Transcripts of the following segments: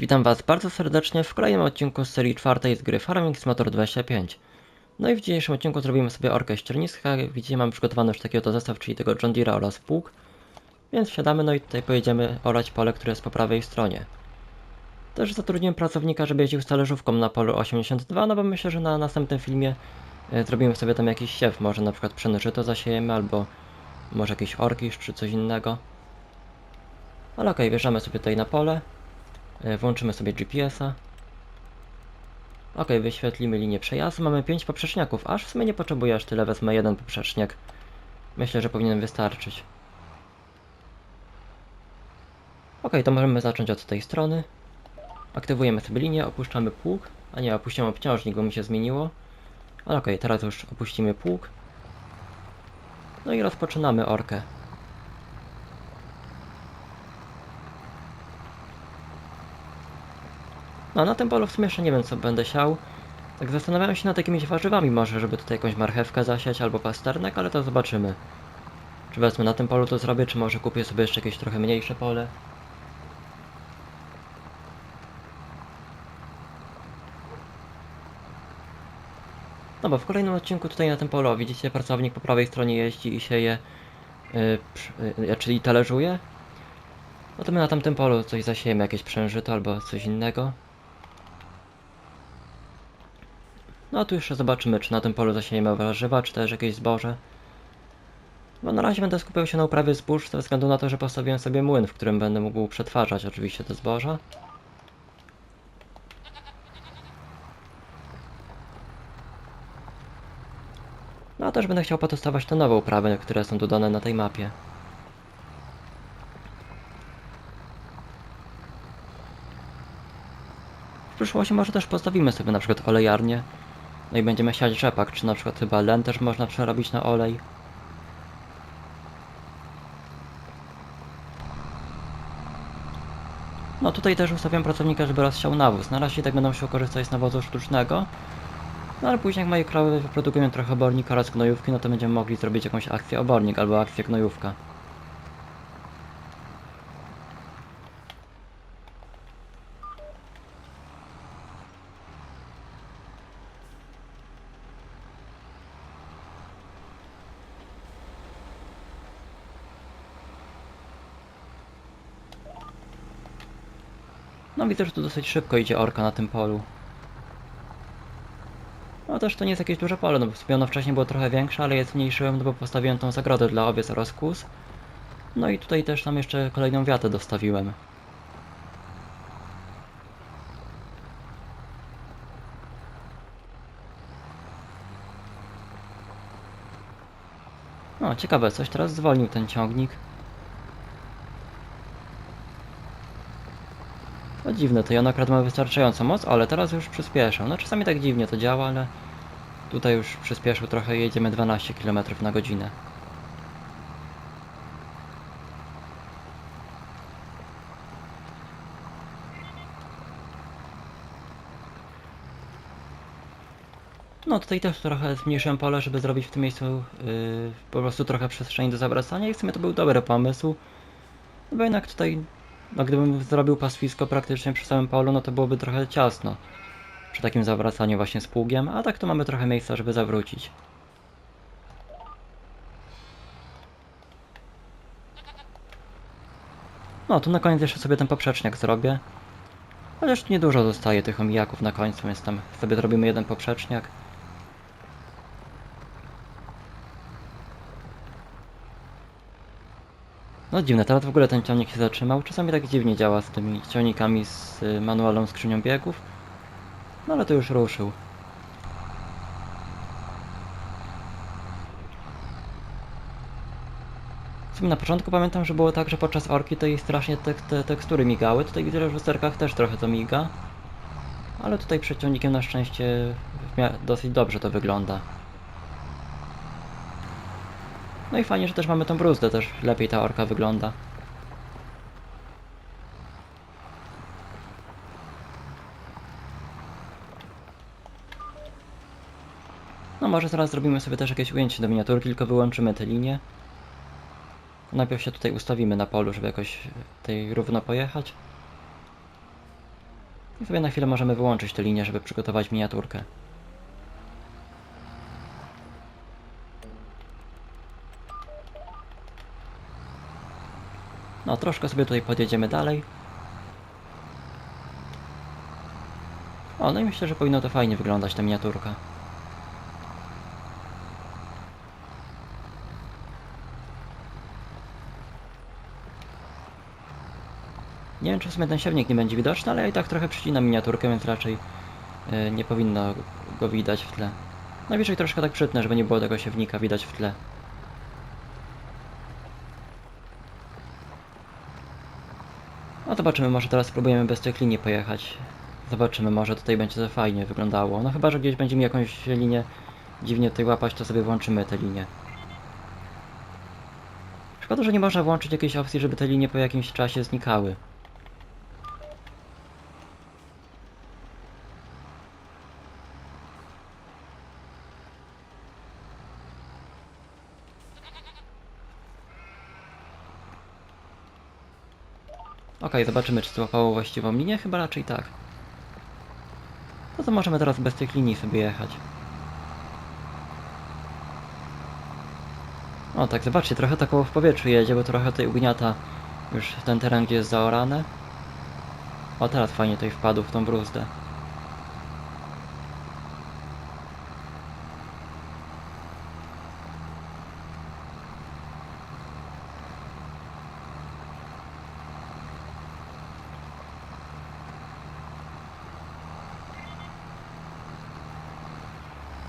Witam Was bardzo serdecznie w kolejnym odcinku z serii czwartej z gry Farming Simulator 25. No i w dzisiejszym odcinku zrobimy sobie orkę ścierniska. Widzicie mam przygotowany już taki oto zestaw, czyli tego John Deere oraz pług. Więc wsiadamy, no i tutaj pojedziemy orać pole, które jest po prawej stronie. Też zatrudniłem pracownika, żeby jeździł z talerzówką na polu 82, no bo myślę, że na następnym filmie e, zrobimy sobie tam jakiś siew, może na przykład pszenne żyto zasiejemy, albo może jakiś orkisz, czy coś innego. Ale okej, wjeżdżamy sobie tutaj na pole. E, Włączymy sobie GPS-a. Ok, wyświetlimy linię przejazdu. Mamy 5 poprzeczniaków, aż w sumie nie potrzebuję aż tyle, wezmę jeden poprzeczniak. Myślę, że powinien wystarczyć. Ok, to możemy zacząć od tej strony. Aktywujemy sobie linię, opuszczamy pług. A nie, opuściłem obciążnik, bo mi się zmieniło. Ale ok, teraz już opuścimy pług. No i rozpoczynamy orkę. No na tym polu w sumie jeszcze nie wiem co będę siał. Tak zastanawiałem się nad jakimiś warzywami może, żeby tutaj jakąś marchewkę zasiać albo pasternek, ale to zobaczymy. Czy wezmę na tym polu to zrobię, czy może kupię sobie jeszcze jakieś trochę mniejsze pole. No bo w kolejnym odcinku tutaj na tym polu widzicie pracownik po prawej stronie jeździ i sieje, yy, yy, czyli talerzuje. No to my na tamtym polu coś zasiejemy, jakieś przężyto albo coś innego. No a tu jeszcze zobaczymy, czy na tym polu zasiejemy warzywa, czy też jakieś zboże. Bo na razie będę skupiał się na uprawie zbóż, ze względu na to, że postawiłem sobie młyn, w którym będę mógł przetwarzać oczywiście te zboża. No a też będę chciał potestować te nowe uprawy, które są dodane na tej mapie. W przyszłości może też postawimy sobie na przykład olejarnię. No i będziemy siać rzepak, czy na przykład chyba len też można przerobić na olej. No tutaj też ustawiam pracownika, żeby rozsiał nawóz. Na razie tak będą musiał korzystać z nawozu sztucznego. No ale później jak moje krowy wyprodukują trochę obornika oraz gnojówki, no to będziemy mogli zrobić jakąś akcję obornik albo akcję gnojówka. No widzę, że tu dosyć szybko idzie orka na tym polu. No też to nie jest jakieś duże pole, no bo sobie ono wcześniej było trochę większe, ale je zmniejszyłem, no bo postawiłem tą zagrodę dla owiec oraz kóz. No i tutaj też tam jeszcze kolejną wiatę dostawiłem. No, ciekawe, coś teraz zwolnił ten ciągnik. No dziwne, to Jon akurat ma wystarczającą moc, ale teraz już przyspieszał. No czasami tak dziwnie to działa, ale tutaj już przyspieszył trochę jedziemy 12 km na godzinę. No tutaj też trochę zmniejszyłem pole, żeby zrobić w tym miejscu yy, po prostu trochę przestrzeni do zawracania i w sumie to był dobry pomysł. No bo jednak tutaj no gdybym zrobił pastwisko praktycznie przy samym polu, no to byłoby trochę ciasno. Przy takim zawracaniu właśnie z pługiem, a tak to mamy trochę miejsca, żeby zawrócić. No, tu na koniec jeszcze sobie ten poprzeczniak zrobię. Chociaż tu niedużo zostaje tych omijaków na końcu, więc tam sobie zrobimy jeden poprzeczniak. No dziwne, teraz w ogóle ten ciągnik się zatrzymał. Czasami tak dziwnie działa z tymi ciągnikami z y, manualną skrzynią biegów. No ale to już ruszył. Na początku pamiętam, że było tak, że podczas orki to jej strasznie te, te tekstury migały. Tutaj widzę, że w lusterkach też trochę to miga. Ale tutaj przed ciągnikiem na szczęście dosyć dobrze to wygląda. No i fajnie, że też mamy tą bruzdę, też lepiej ta orka wygląda. No może zaraz zrobimy sobie też jakieś ujęcie do miniaturki, tylko wyłączymy te linie. Najpierw się tutaj ustawimy na polu, żeby jakoś tutaj równo pojechać. I sobie na chwilę możemy wyłączyć tę linię, żeby przygotować miniaturkę. No, troszkę sobie tutaj podjedziemy dalej. O, no i myślę, że powinno to fajnie wyglądać, ta miniaturka. Nie wiem, czy w sumie ten siewnik nie będzie widoczny, ale ja i tak trochę przycinam miniaturkę, więc raczej e, nie powinno go widać w tle. Najwyżej troszkę tak przytnę, żeby nie było tego siewnika widać w tle. No zobaczymy, może teraz spróbujemy bez tych linii pojechać. Zobaczymy, może tutaj będzie to fajnie wyglądało. No chyba, że gdzieś będzie mi jakąś linię dziwnie tutaj łapać, to sobie włączymy te linie. Szkoda, że nie można włączyć jakiejś opcji, żeby te linie po jakimś czasie znikały. Okej, zobaczymy, czy złapało właściwą linię. Chyba raczej tak. No to możemy teraz bez tych linii sobie jechać. O tak, zobaczcie, trochę takowo w powietrzu jedzie, bo trochę tutaj ugniata już ten teren, gdzie jest zaorane. O, teraz fajnie tutaj wpadł w tą bruzdę.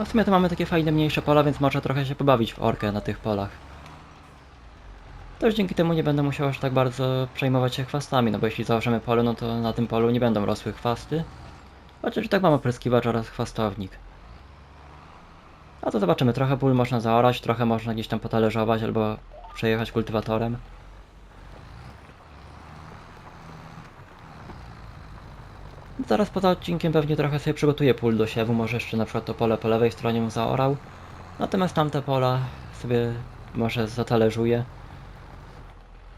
No w sumie to mamy takie fajne, mniejsze pola, więc można trochę się pobawić w orkę na tych polach. Też dzięki temu nie będę musiał aż tak bardzo przejmować się chwastami, no bo jeśli założymy pole, no to na tym polu nie będą rosły chwasty. Chociaż i tak mamy pryskiwacz oraz chwastownik. A to zobaczymy, trochę pól można zaorać, trochę można gdzieś tam potalerzować albo przejechać kultywatorem. Zaraz poza odcinkiem pewnie trochę sobie przygotuję pól do siewu, może jeszcze na przykład to pole po lewej stronie zaorał. Natomiast tamte pola sobie może zatalerzuję.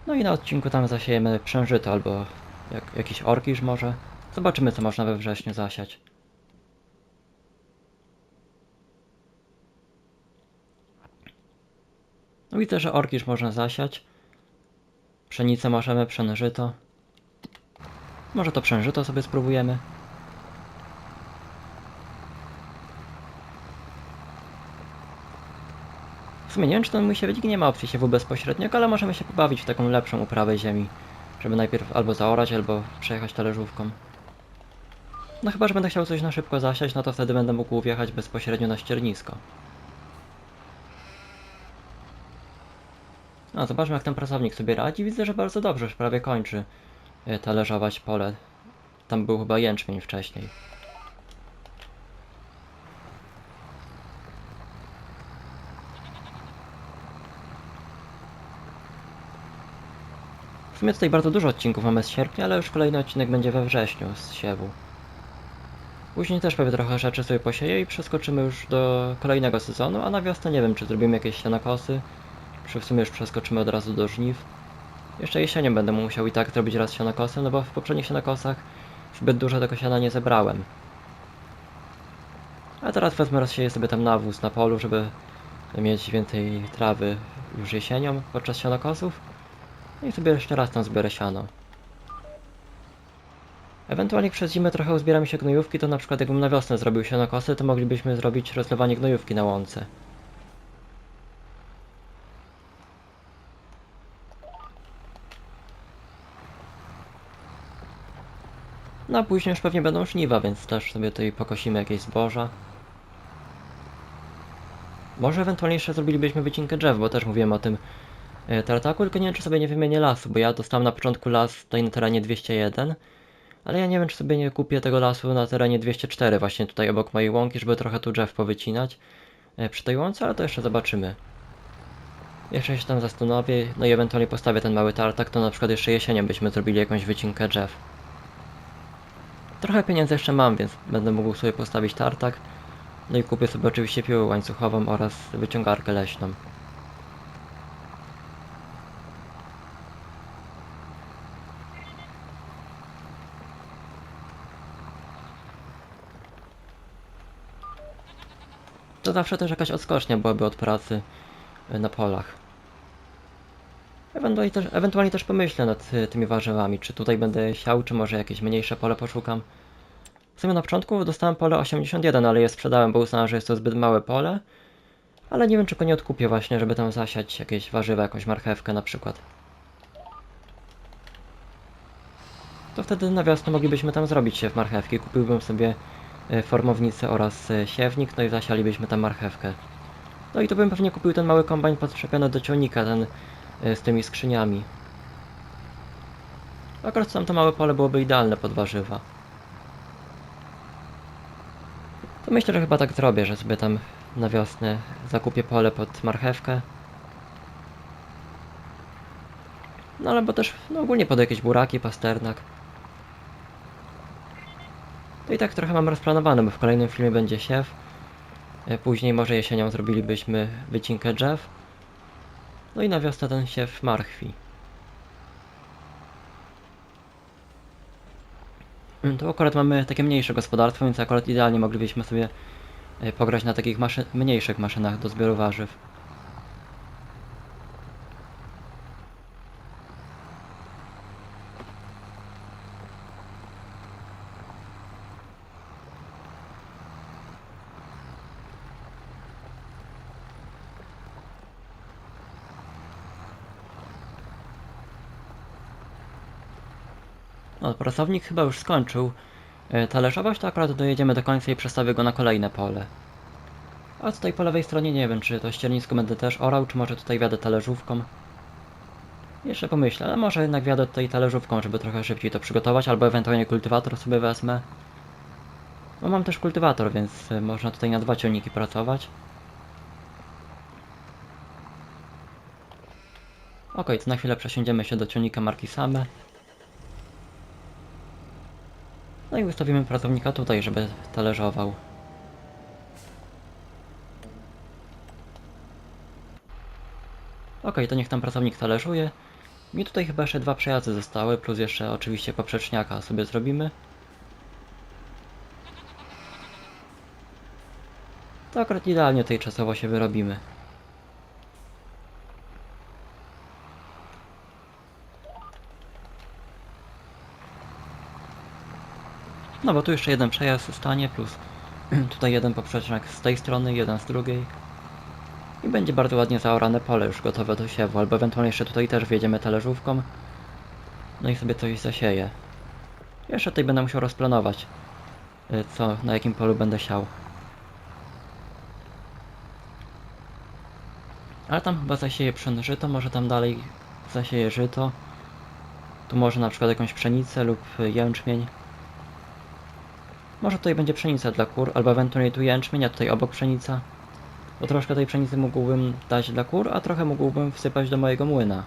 No i na odcinku tam zasiejemy przężyto albo jak, jakiś orkisz może. Zobaczymy co można we wrześniu zasiać. No widzę, że orkisz można zasiać. Pszenicę możemy, pszenżyto. Może to przężyto sobie spróbujemy. W sumie nie wiem, czy ten mój siewnik nie ma opcji siewu bezpośredniego, ale możemy się pobawić w taką lepszą uprawę ziemi. Żeby najpierw albo zaorać, albo przejechać talerzówką. No chyba, że będę chciał coś na szybko zasiać, no to wtedy będę mógł wjechać bezpośrednio na ściernisko. No, zobaczmy jak ten pracownik sobie radzi. Widzę, że bardzo dobrze, już prawie kończy talerzować pole. Tam był chyba jęczmień wcześniej. W sumie tutaj bardzo dużo odcinków mamy z sierpnia, ale już kolejny odcinek będzie we wrześniu z siewu. Później też pewnie trochę rzeczy sobie posieję i przeskoczymy już do kolejnego sezonu, a na wiosnę nie wiem, czy zrobimy jakieś sianokosy, czy w sumie już przeskoczymy od razu do żniw. Jeszcze jesienią będę musiał i tak zrobić raz sianokosy, no bo w poprzednich sianokosach zbyt dużo tego siana nie zebrałem. A teraz wezmę rozsieję sobie tam nawóz na polu, żeby mieć więcej trawy już jesienią podczas sianokosów. No I sobie jeszcze raz tam zbiorę siano. Ewentualnie przez zimę trochę uzbieramy się gnojówki, to na przykład jakbym na wiosnę zrobił sianokosy, to moglibyśmy zrobić rozlewanie gnojówki na łące. No a później już pewnie będą żniwa, więc też sobie tutaj pokosimy jakieś zboża. Może ewentualnie jeszcze zrobilibyśmy wycinkę drzew, bo też mówiłem o tym e, tartaku, tylko nie wiem czy sobie nie wymienię lasu, bo ja dostałem na początku las tutaj na terenie 201, ale ja nie wiem czy sobie nie kupię tego lasu na terenie 204, właśnie tutaj obok mojej łąki, żeby trochę tu drzew powycinać e, przy tej łące, ale to jeszcze zobaczymy. Jeszcze się tam zastanowię, no i ewentualnie postawię ten mały tartak, to na przykład jeszcze jesienią byśmy zrobili jakąś wycinkę drzew. Trochę pieniędzy jeszcze mam, więc będę mógł sobie postawić tartak. No i kupię sobie oczywiście piłę łańcuchową oraz wyciągarkę leśną. To zawsze też jakaś odskocznia byłaby od pracy e, na polach. Ewentualnie też, ewentualnie też pomyślę nad y, tymi warzywami, czy tutaj będę siał, czy może jakieś mniejsze pole poszukam. W sumie na początku dostałem pole 81, ale je sprzedałem, bo uznałem, że jest to zbyt małe pole. Ale nie wiem, czy go nie odkupię właśnie, żeby tam zasiać jakieś warzywa, jakąś marchewkę na przykład. To wtedy na wiosnę moglibyśmy tam zrobić się w marchewki. Kupiłbym sobie e, formownicę oraz e, siewnik, no i zasialibyśmy tam marchewkę. No i to bym pewnie kupił ten mały kombajn podczepiony do ciągnika, ten e, z tymi skrzyniami. Akurat tam to małe pole byłoby idealne pod warzywa. To myślę, że chyba tak zrobię, że sobie tam na wiosnę zakupię pole pod marchewkę. No albo też no ogólnie pod jakieś buraki, pasternak. To i tak trochę mam rozplanowane, bo w kolejnym filmie będzie siew. E, Później może jesienią zrobilibyśmy wycinkę drzew. No i na wiosnę ten siew marchwi. Mm, Tu akurat mamy takie mniejsze gospodarstwo, więc akurat idealnie moglibyśmy sobie e, pograć na takich maszy mniejszych maszynach do zbioru warzyw. No, pracownik chyba już skończył e, talerzować, to akurat dojedziemy do końca i przestawię go na kolejne pole. A tutaj po lewej stronie nie wiem, czy to ściernisko będę też orał, czy może tutaj wiadę talerzówką. Jeszcze pomyślę, ale może jednak wiadę tutaj talerzówką, żeby trochę szybciej to przygotować, albo ewentualnie kultywator sobie wezmę. Bo mam też kultywator, więc e, można tutaj na dwa ciągniki pracować. Okej, to na chwilę przesiądziemy się do ciągnika marki Same. No i ustawimy pracownika tutaj, żeby talerzował. Okej, to niech tam pracownik talerzuje. Mi tutaj chyba jeszcze dwa przejazdy zostały, plus jeszcze oczywiście poprzeczniaka sobie zrobimy. To akurat idealnie tutaj czasowo się wyrobimy. No bo tu jeszcze jeden przejazd zostanie, plus tutaj jeden poprzecznik z tej strony, jeden z drugiej. I będzie bardzo ładnie zaorane pole już gotowe do siewu, albo ewentualnie jeszcze tutaj też wjedziemy talerzówką. No i sobie coś zasieję. Jeszcze tutaj będę musiał rozplanować, y, co, na jakim polu będę siał. Ale tam chyba zasieję żyto, może tam dalej zasieję żyto. Tu może na przykład jakąś pszenicę lub jęczmień. Może tutaj będzie pszenica dla kur, albo ewentualnie tu jęczmień, a tutaj obok pszenica. Bo troszkę tej pszenicy mógłbym dać dla kur, a trochę mógłbym wsypać do mojego młyna.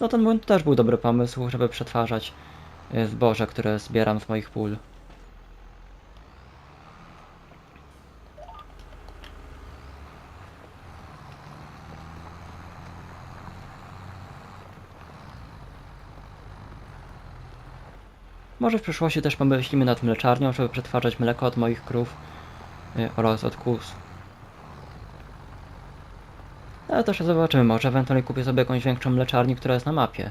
No ten młyn też był dobry pomysł, żeby przetwarzać y, zboże, które zbieram z moich pól. Może w przyszłości też pomyślimy nad mleczarnią, żeby przetwarzać mleko od moich krów y, oraz od kóz. Ale też zobaczymy, może ewentualnie kupię sobie jakąś większą mleczarnię, która jest na mapie.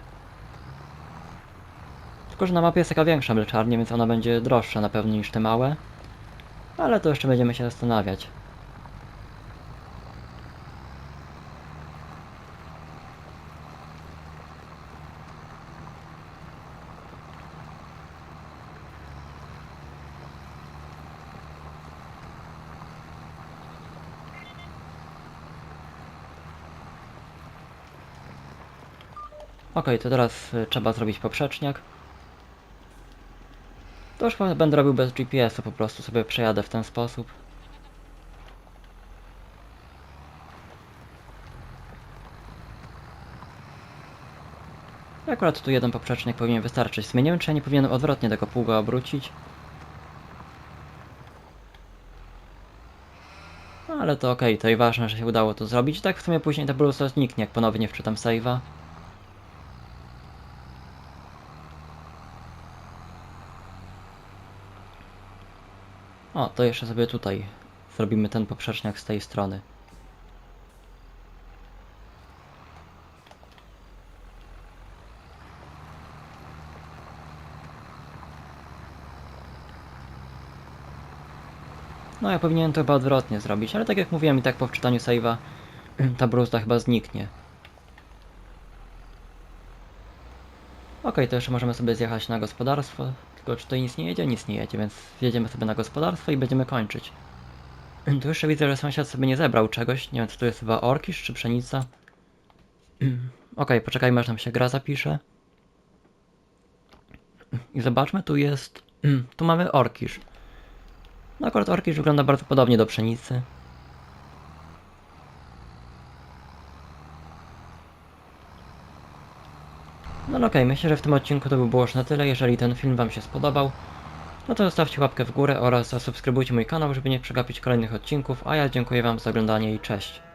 Tylko, że na mapie jest taka większa mleczarnia, więc ona będzie droższa na pewno niż te małe. Ale to jeszcze będziemy się zastanawiać. Okej, to teraz y, trzeba zrobić poprzeczniak. To już będę robił bez GPS-u, po prostu sobie przejadę w ten sposób. Akurat tu jeden poprzecznik powinien wystarczyć. Wiem, czy ja nie powinienem odwrotnie tego pługa obrócić. No, ale to okej, to i ważne, że się udało to zrobić. Tak w sumie później to Bruce zniknie, jak ponownie wczytam save'a. To jeszcze sobie tutaj zrobimy ten poprzeczniak z tej strony. No ja powinienem to chyba odwrotnie zrobić, ale tak jak mówiłem i tak po wczytaniu save'a ta bruzda chyba zniknie. Okej, to jeszcze możemy sobie zjechać na gospodarstwo, tylko czy tutaj nic nie jedzie? Nic nie jedzie, więc jedziemy sobie na gospodarstwo i będziemy kończyć. Tu jeszcze widzę, że sąsiad sobie nie zebrał czegoś, nie wiem co to jest chyba orkisz czy pszenica. Okej, poczekajmy aż nam się gra zapisze. I zobaczmy, tu jest... Tu mamy orkisz. No akurat orkisz wygląda bardzo podobnie do pszenicy. No okej, myślę, że w tym odcinku to by było już na tyle. Jeżeli ten film Wam się spodobał, no to zostawcie łapkę w górę oraz zasubskrybujcie mój kanał, żeby nie przegapić kolejnych odcinków, a ja dziękuję Wam za oglądanie i cześć.